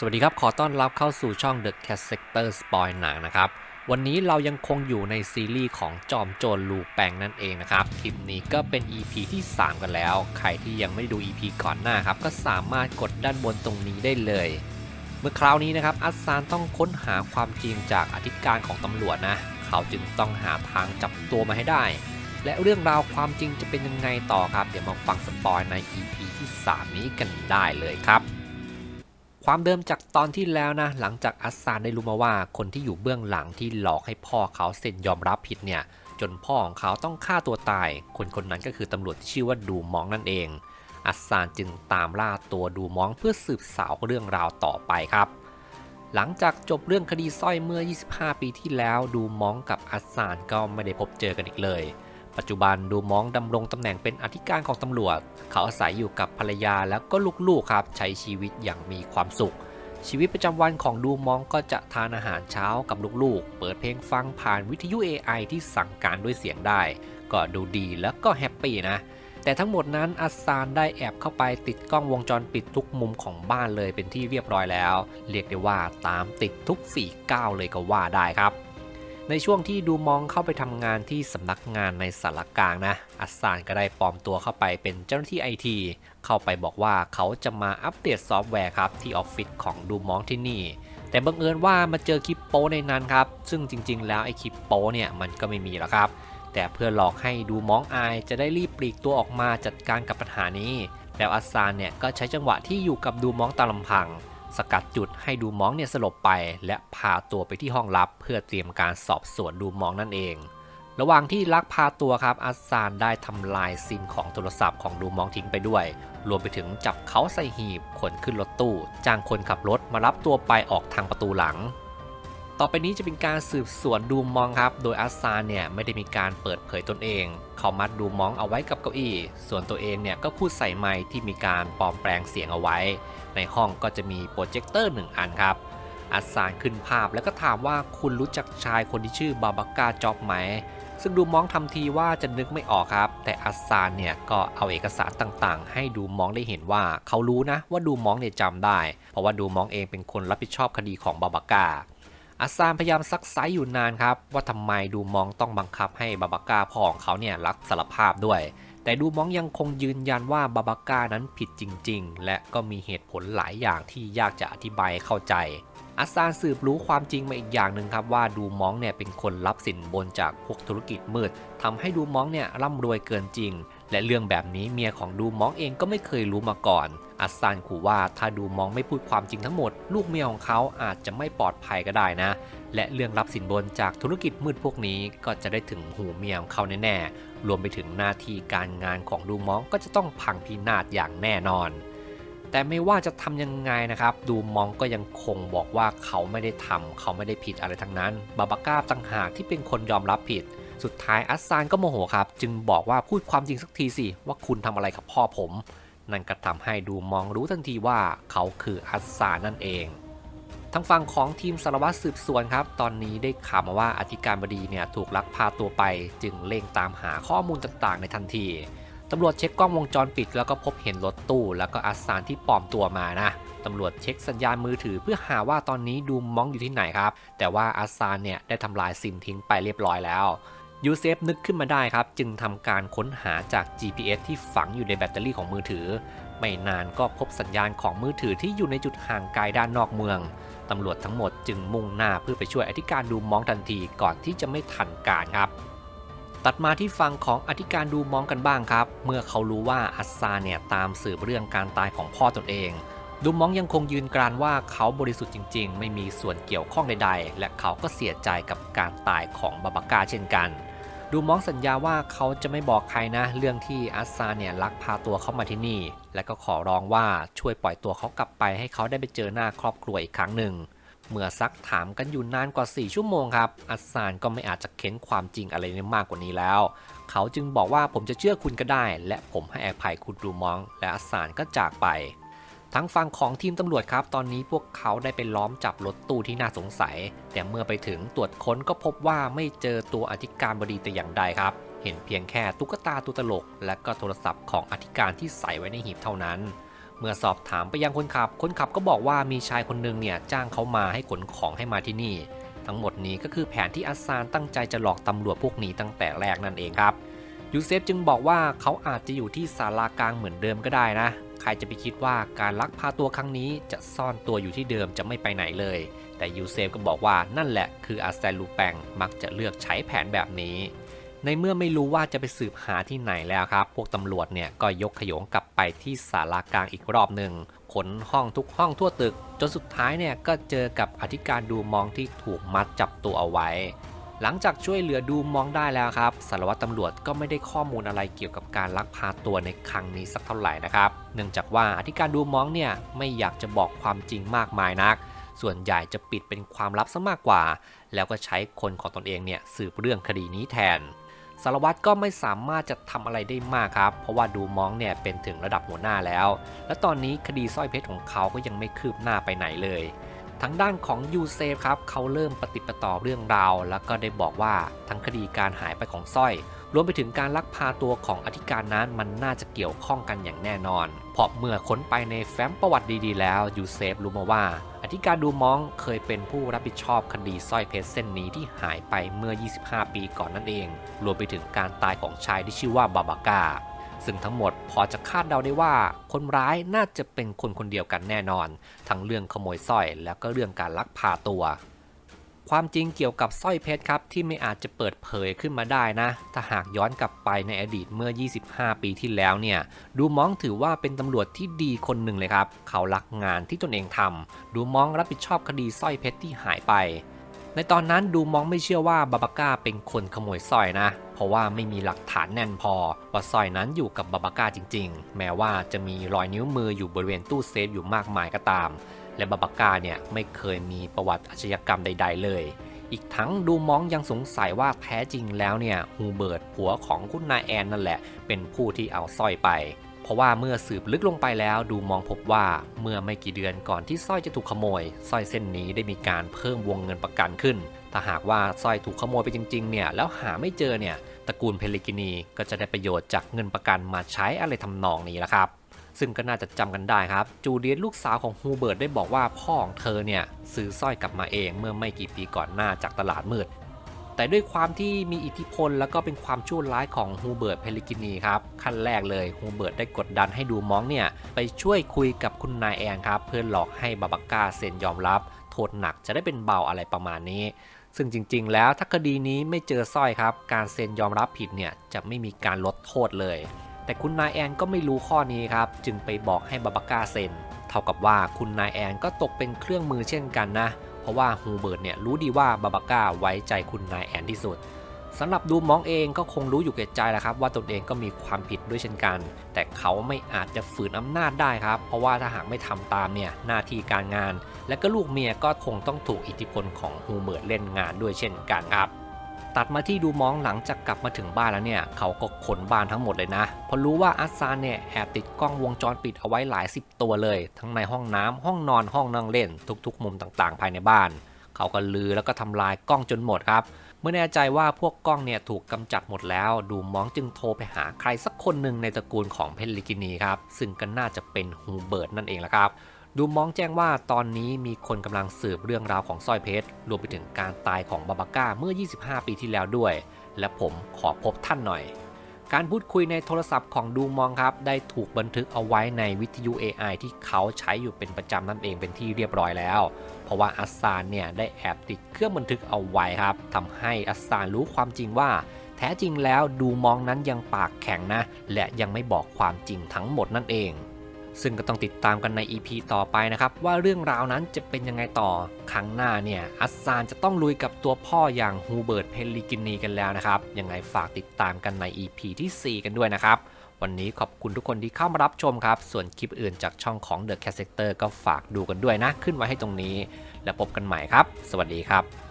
สวัสดีครับ ขอต้อนรับเข้าสู่ช่อง The Cat Sector Spoil หนังนะครับ วันนี้เรายังคงอยู่ในซีรีส์ของจอมโจรลูแปงนั่นเองนะครับ คลิปนี้ก็เป็น EP ที่ 3 กันแล้ว ใครที่ยังไม่ได้ดู EP ก่อนหน้าครับ ก็สามารถกดด้านบนตรงนี้ได้เลย เมื่อคราวนี้นะครับ อัสซานต้องค้นหาความจริงจากอธิการของตำรวจนะ เขาจึงต้องหาทางจับตัวมาให้ได้ และเรื่องราวความจริงจะเป็นยังไงต่อครับ เดี๋ยวมาฟังสปอยใน EP ที่ 3 นี้กันได้เลยครับ ความเดิมจากตอนที่แล้วนะ หลังจากอัสซานได้รู้มาว่าคนที่อยู่เบื้องหลังที่หลอกให้พ่อเขาเซ็นยอมรับผิดเนี่ย จนพ่อของเขาต้องฆ่าตัวตาย คนคนนั้นก็คือตำรวจที่ชื่อว่าดูมองนั่นเอง อัสซานจึงตามล่าตัวดูมองเพื่อสืบสาวเรื่องราวต่อไปครับหลังจากจบเรื่องคดีสร้อยเมื่อ 25 ปีที่แล้ว ดูมองกับอัสซานก็ไม่ได้พบเจอกันอีกเลย ปัจจุบันดูมองดำรงตำแหน่งเป็นอธิการของตำรวจ เขาอาศัยอยู่กับภรรยาแล้วก็ลูกๆครับใช้ชีวิตอย่างมีความสุข ชีวิตประจำวันของดูมองก็จะทานอาหารเช้ากับลูกๆ เปิดเพลงฟังผ่านวิทยุ AI ที่สั่งการด้วยเสียงได้ ก็ดูดีแล้วก็แฮปปี้นะ แต่ทั้งหมดนั้นอัสซานได้แอบเข้าไปติดกล้องวงจรปิดทุกมุมของบ้านเลยเป็นที่เรียบร้อยแล้ว เรียกได้ว่าตามติดทุกฝีก้าวเลยก็ว่าได้ครับ ในช่วงที่ดูมองเข้าไปทำงานที่สำนักงานในสารกลางนะ อัสซานก็ได้ปลอมตัวเข้าไปเป็นเจ้าหน้าที่ไอทีเข้าไปบอกว่าเขาจะมาอัปเดตซอฟต์แวร์ครับที่ออฟฟิศของดูมองที่นี่ แต่บังเอิญว่ามาเจอคลิปโป้ในนั้นครับ ซึ่งจริง ๆ แล้วไอคลิปโป้เนี่ยมันก็ไม่มีหรอกครับ แต่เพื่อหลอกให้ดูมองอายจะได้รีบปลีกตัวออกมาจัดการกับปัญหานี้ แล้วอัสซานเนี่ยก็ใช้จังหวะที่อยู่กับดูมองตามลำพัง สกัดจุดให้ดูมองเนี่ยสลบไป และพาตัวไปที่ห้องลับ เพื่อเตรียมการสอบสวนดูมองนั่นเอง ระหว่างที่ลักพาตัวครับอาซานได้ทำลายซิมของโทรศัพท์ของดูมองทิ้งไปด้วย รวมไปถึงจับเขาใส่หีบขนขึ้นรถตู้ จ้างคนขับรถมารับตัวไปออกทางประตูหลัง ต่อไปนี้จะเป็นการสืบสวนดูมองครับ โดยอัสซานเนี่ยไม่ได้มีการเปิดเผยตนเอง เขามัดดูมองเอาไว้กับเก้าอี้ ส่วนตัวเองเนี่ยก็พูดใส่ไมค์ที่มีการปลอมแปลงเสียงเอาไว้ ในห้องก็จะมีโปรเจคเตอร์หนึ่งอันครับอัสซานขึ้นภาพแล้วก็ถามว่าคุณรู้จักชายคนที่ชื่อบาบากาจ็อบไหม ซึ่งดูมองทำทีว่าจะนึกไม่ออกครับ แต่อัสซานเนี่ยก็เอาเอกสารต่างๆ ให้ดูมองได้เห็นว่า เขารู้นะว่าดูมองเนี่ยจำได้ เพราะว่าดูมองเองเป็นคนรับผิดชอบคดีของบาบากา อัสซานพยายามซักไซอยู่นานครับ ว่าทำไมดูมองต้องบังคับให้บาบาก้าพ่อของเขาเนี่ยรับสารภาพด้วย แต่ดูมองยังคงยืนยันว่าบาบาก้านั้นผิดจริง ๆ และก็มีเหตุผลหลายอย่างที่ยากจะอธิบายเข้าใจอัสซานสืบรู้ความจริงมาอีกอย่างหนึ่งครับว่าดูมองเนี่ยเป็นคนรับสินบนจากพวกธุรกิจมืดทำให้ดูมองเนี่ยร่ำรวยเกินจริง และเรื่องแบบนี้เมียของดูมองเองก็ไม่เคยรู้มาก่อน อัสซานขู่ว่าถ้าดูมองไม่พูดความจริงทั้งหมด ลูกเมียของเขาอาจจะไม่ปลอดภัยก็ได้นะ และเรื่องรับสินบนจากธุรกิจมืดพวกนี้ก็จะได้ถึงหูเมียของเขาแน่ๆ รวมไปถึงหน้าที่การงานของดูมองก็จะต้องพังพินาศอย่างแน่นอน แต่ไม่ว่าจะทำยังไงนะครับ ดูมองก็ยังคงบอกว่าเขาไม่ได้ทำเขาไม่ได้ผิดอะไรทั้งนั้น บาบาก้าต่างหากที่เป็นคนยอมรับผิด สุดท้ายอัสซานก็โมโหครับ จึงบอกว่าพูดความจริงสักทีสิ ว่าคุณทำอะไรกับพ่อผม นั่นก็ทำให้ดูมองรู้ทันทีว่าเขาคืออัสซานนั่นเอง ทางฝั่งของทีมสารวัตรสืบสวนครับ ตอนนี้ได้ข่าวมาว่าอธิการบดีเนี่ยถูกลักพาตัวไป จึงเร่งตามหาข้อมูลต่างๆ ในทันทีตำรวจเช็คกล้องวงจรปิดแล้วก็พบเห็นรถตู้ แล้วก็อัสซานที่ปลอมตัวมานะตำรวจเช็คสัญญาณมือถือเพื่อหาว่าตอนนี้ดูมองอยู่ที่ไหนครับ แต่ว่าอัสซานเนี่ยได้ทำลายซิมทิ้งไปเรียบร้อยแล้ว ยูเซฟนึกขึ้นมาได้ครับ จึงทำการค้นหาจาก GPS ที่ฝังอยู่ในแบตเตอรี่ของมือถือ ไม่นานก็พบสัญญาณของมือถือที่อยู่ในจุดห่างไกลด้านนอกเมือง ตำรวจทั้งหมดจึงมุ่งหน้าเพื่อไปช่วยอธิการดูมองทันทีก่อนที่จะไม่ทันการครับตัดมาที่ฝั่งของอธิการดูมองกันบ้างครับ เมื่อเขารู้ว่าอัสซาเนี่ยตามสืบเรื่องการตายของพ่อตนเอง ดูมองยังคงยืนกรานว่าเขาบริสุทธิ์จริง ๆ ไม่มีส่วนเกี่ยวข้องใดๆ และเขาก็เสียใจกับการตายของบาบาก้าเช่นกัน ดูมองสัญญาว่าเขาจะไม่บอกใครนะ เรื่องที่อัสซาเนี่ยลักพาตัวเขามาที่นี่ และก็ขอร้องว่าช่วยปล่อยตัวเขากลับไปให้เขาได้ไปเจอหน้าครอบครัวอีกครั้งหนึ่ง เมื่อซักถามกันอยู่นานกว่า 4 ชั่วโมงครับ อัสซานก็ไม่อาจจะเค้นความจริงอะไรได้มากกว่านี้แล้ว เขาจึงบอกว่าผมจะเชื่อคุณก็ได้ และผมให้อภัยคุณดูมอง และอัสซานก็จากไป ทั้งฝั่งของทีมตำรวจครับ ตอนนี้พวกเขาได้ไปล้อมจับรถตู้ที่น่าสงสัย แต่เมื่อไปถึงตรวจค้นก็พบว่าไม่เจอตัวอธิการบดีแต่อย่างใดครับ เห็นเพียงแค่ตุ๊กตาตัวตลก และก็โทรศัพท์ของอธิการที่ใส่ไว้ในหีบเท่านั้น เมื่อสอบถามไปยังคนขับ คนขับก็บอกว่ามีชายคนหนึ่งเนี่ยจ้างเขามาให้ขนของให้มาที่นี่ ทั้งหมดนี้ก็คือแผนที่อัสซานตั้งใจจะหลอกตำรวจพวกนี้ตั้งแต่แรกนั่นเองครับยูเซฟจึงบอกว่าเขาอาจจะอยู่ที่ศาลากลางเหมือนเดิมก็ได้นะ ใครจะไปคิดว่าการลักพาตัวครั้งนี้จะซ่อนตัวอยู่ที่เดิมจะไม่ไปไหนเลย แต่ยูเซฟก็บอกว่านั่นแหละคืออาแซนลูแปงมักจะเลือกใช้แผนแบบนี้ ในเมื่อไม่รู้ว่าจะไปสืบหาที่ไหนแล้วครับ พวกตำรวจเนี่ยก็ยกขยงกลับไปที่ศาลากลางอีกรอบหนึ่งขนห้องทุกห้องทั่วตึก จนสุดท้ายเนี่ยก็เจอกับอธิการดูมองที่ถูกมัดจับตัวเอาไว้ หลังจากช่วยเหลือดูมองได้แล้วครับสารวัตรตำรวจก็ไม่ได้ข้อมูลอะไรเกี่ยวกับการลักพาตัวในครั้งนี้สักเท่าไหร่นะครับ เนื่องจากว่าอธิการดูมองเนี่ยไม่อยากจะบอกความจริงมากมายนัก ส่วนใหญ่จะปิดเป็นความลับซะมากกว่า แล้วก็ใช้คนของตนเองเนี่ยสืบเรื่องคดีนี้แทนสารวัตรก็ไม่สามารถจะทำอะไรได้มากครับ เพราะว่าดูมองเนี่ยเป็นถึงระดับหัวหน้าแล้ว และตอนนี้คดีสร้อยเพชรของเขาก็ยังไม่คืบหน้าไปไหนเลย ทางด้านของยูเซฟครับเขาเริ่มปฏิปต่อเรื่องราว แล้วก็ได้บอกว่าทั้งคดีการหายไปของสร้อย รวมไปถึงการลักพาตัวของอธิการนั้นมันน่าจะเกี่ยวข้องกันอย่างแน่นอน เพราะเมื่อค้นไปในแฟ้มประวัติดีๆ แล้วยูเซฟรู้มาว่า อธิการดูมองเคยเป็นผู้รับผิดชอบคดีสร้อยเพชรเส้นนี้ที่หายไปเมื่อ 25 ปีก่อนนั่นเอง รวมไปถึงการตายของชายที่ชื่อว่าบาบากา ซึ่งทั้งหมดพอจะคาดเดาได้ว่า คนร้ายน่าจะเป็นคนคนเดียวกันแน่นอน ทั้งเรื่องขโมยสร้อย แล้วก็เรื่องการลักพาตัว ความจริงเกี่ยวกับสร้อยเพชรครับที่ไม่อาจจะเปิดเผยขึ้นมาได้นะ ถ้าหากย้อนกลับไปในอดีตเมื่อ 25 ปีที่แล้วเนี่ย ดูมองถือว่าเป็นตำรวจที่ดีคนหนึ่งเลยครับ เขารักงานที่ตนเองทำดูมองรับผิดชอบคดีสร้อยเพชรที่หายไป ในตอนนั้นดูมองไม่เชื่อว่าบาบาก้าเป็นคนขโมยสร้อยนะ เพราะว่าไม่มีหลักฐานแน่นพอว่าสร้อยนั้นอยู่กับบาบาก้าจริง ๆ แม้ว่าจะมีรอยนิ้วมืออยู่บริเวณตู้เซฟอยู่มากมายก็ตาม และบาบาก้าเนี่ยไม่เคยมีประวัติอาชญากรรมใด ๆ เลย อีกทั้งดูมองยังสงสัยว่าแท้จริงแล้วเนี่ยฮูเบิร์ตผัวของคุณนายแอนนั่นแหละ เป็นผู้ที่เอาสร้อยไป ราะว่าเมื่อสืบลึกลงไปแล้วดูมองพบว่าเมื่อไม่กี่เดือนก่อนที่สร้อยจะถูกขโมยสร้อยเส้นนี้ได้มีการเพิ่มวงเงินประกันขึ้น ถ้าหากว่าสร้อยถูกขโมยไปจริงๆเนี่ยแล้วหาไม่เจอเนี่ยตระกูลเพลิกินีก็จะได้ประโยชน์จากเงินประกันมาใช้อะไรทำนองนี้แหละครับซึ่งก็น่าจะจำกันได้ครับ จูเลียนลูกสาวของฮูเบิร์ตได้บอกว่าพ่อของเธอเนี่ยซื้อสร้อยกลับมาเองเมื่อไม่กี่ปีก่อนหน้าจากตลาดมืด แต่ด้วยความที่มีอิทธิพล แล้วก็เป็นความชั่วร้ายของฮูเบิร์ตเพลิกินีครับขั้นแรกเลยฮูเบิร์ตได้กดดันให้ดูมองเนี่ยไปช่วยคุยกับคุณนายแอนครับเพื่อหลอกให้บาบาก้าเซ็นยอมรับ โทษหนักจะได้เป็นเบาอะไรประมาณนี้ซึ่งจริงๆ แล้วถ้าคดีนี้ไม่เจอสร้อยครับ การเซ็นยอมรับผิดเนี่ยจะไม่มีการลดโทษเลย แต่คุณนายแอนก็ไม่รู้ข้อนี้ครับ จึงไปบอกให้บาบาก้าเซ็น เท่ากับว่าคุณนายแอนก็ตกเป็นเครื่องมือเช่นกันนะเราะว่าฮูเบิร์ตเนี่ยรู้ดีว่าบาบาก้าไว้ใจคุณนายแอนที่สุดสำหรับดูมองเองก็คงรู้อยู่แก่ใจแล้วครับ ว่าตนเองก็มีความผิดด้วยเช่นกัน แต่เขาไม่อาจจะฝืนอำนาจได้ครับ เพราะว่าถ้าหากไม่ทำตามเนี่ยหน้าที่การงาน และก็ลูกเมียก็คงต้องถูกอิทธิพลของฮูเบิร์ตเล่นงานด้วยเช่นกันครับ ตัดมาที่ดูมองหลังจากกลับมาถึงบ้านแล้วเนี่ย เขาก็ขนบ้านทั้งหมดเลยนะเพราะรู้ว่าอัสซานเนี่ยแอบติดกล้องวงจรปิดเอาไว้หลายสิบตัวเลย ทั้งในห้องน้ำห้องนอนห้องนั่งเล่น ทุกๆ มุมต่างๆ ภายในบ้าน เขาก็ลือแล้วก็ทำลายกล้องจนหมดครับเมื่อแน่ใจว่าพวกกล้องเนี่ยถูกกำจัดหมดแล้ว ดูมองจึงโทรไปหาใครสักคนหนึ่งในตระกูลของเพนลิกินีครับ ซึ่งก็น่าจะเป็นฮูเบิร์ตนั่นเองละครับ ดูมองแจ้งว่าตอนนี้มีคนกำลังสืบเรื่องราวของสร้อยเพชร รวมไปถึงการตายของบาบาก้าเมื่อ 25 ปีที่แล้วด้วย และผมขอพบท่านหน่อย การพูดคุยในโทรศัพท์ของดูมองครับ ได้ถูกบันทึกเอาไว้ในวิทยุ AI ที่เขาใช้อยู่เป็นประจำนั่นเองเป็นที่เรียบร้อยแล้ว เพราะว่าอัสซานเนี่ยได้แอบติดเครื่องบันทึกเอาไว้ครับทำให้อัสซานรู้ความจริงว่า แท้จริงแล้วดูมองนั้นยังปากแข็งนะ และยังไม่บอกความจริงทั้งหมดนั่นเอง ซึ่งก็ต้องติดตามกันใน EP ต่อไปนะครับ ว่าเรื่องราวนั้นจะเป็นยังไงต่อ ครั้งหน้าเนี่ย อัสซานจะต้องลุยกับตัวพ่ออย่างฮูเบิร์ตเพลลิกินีกันแล้วนะครับ ยังไงฝากติดตามกันใน EP ทีสี่4 กันด้วยนะครับ วันนี้ขอบคุณทุกคนที่เข้ามารับชมครับ ส่วนคลิปอื่นจากช่องของ The Cat Sector ก็ฝากดูกันด้วยนะ ขึ้นไว้ให้ตรงนี้ แล้วพบกันใหม่ครับ สวัสดีครับ